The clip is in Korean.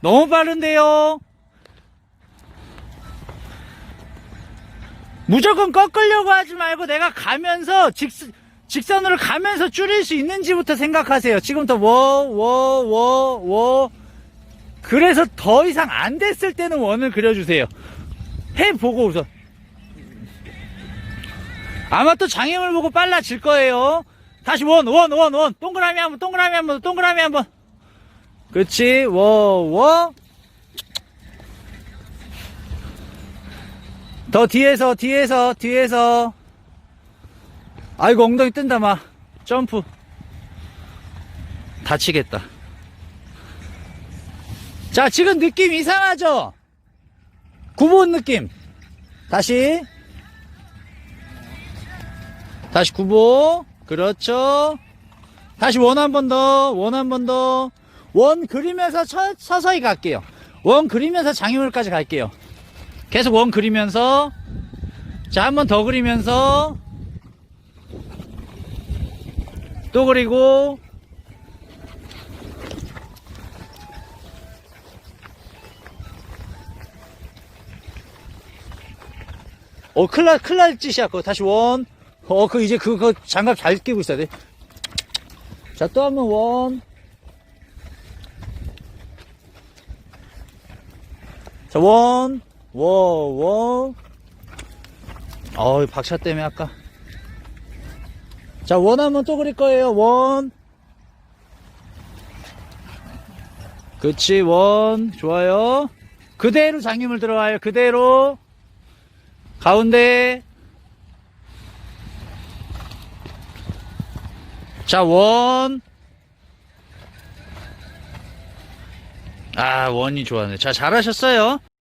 너무 빠른데요? 무조건 꺾으려고 하지 말고 내가 가면서 직, 직선으로 가면서 줄일 수 있는지부터 생각하세요. 지금부터 워, 워, 워, 워. 그래서 더 이상 안 됐을 때는 원을 그려주세요. 해보고 우선. 아마 또 장애물 보고 빨라질 거예요. 다시 원, 원, 원, 원. 동그라미 한 번, 동그라미 한 번, 동그라미 한 번. 그렇지. 워, 워. 더 뒤에서, 뒤에서, 뒤에서. 아이고, 엉덩이 뜬다, 마. 점프. 다치겠다. 자, 지금 느낌 이상하죠? 구본 느낌. 다시. 다시 구보. 그렇죠. 다시 원 한 번 더. 원 한 번 더. 원 그리면서 서, 서서히 갈게요. 원 그리면서 장애물까지 갈게요. 계속 원 그리면서. 자, 한 번 더 그리면서. 또 그리고. 어, 큰일 날 짓이야. 그거 다시 원. 어, 그, 이제 그거 장갑 잘 끼고 있어야 돼. 자, 또 한 번 원. 자, 원. 워, 워. 어우, 박샤 때문에 아까. 자, 원 하면 또 그릴 거예요. 원. 그치, 원. 좋아요. 그대로 장님을 들어와요. 그대로. 가운데. 자, 원. 아, 원이 좋았네. 자, 잘하셨어요.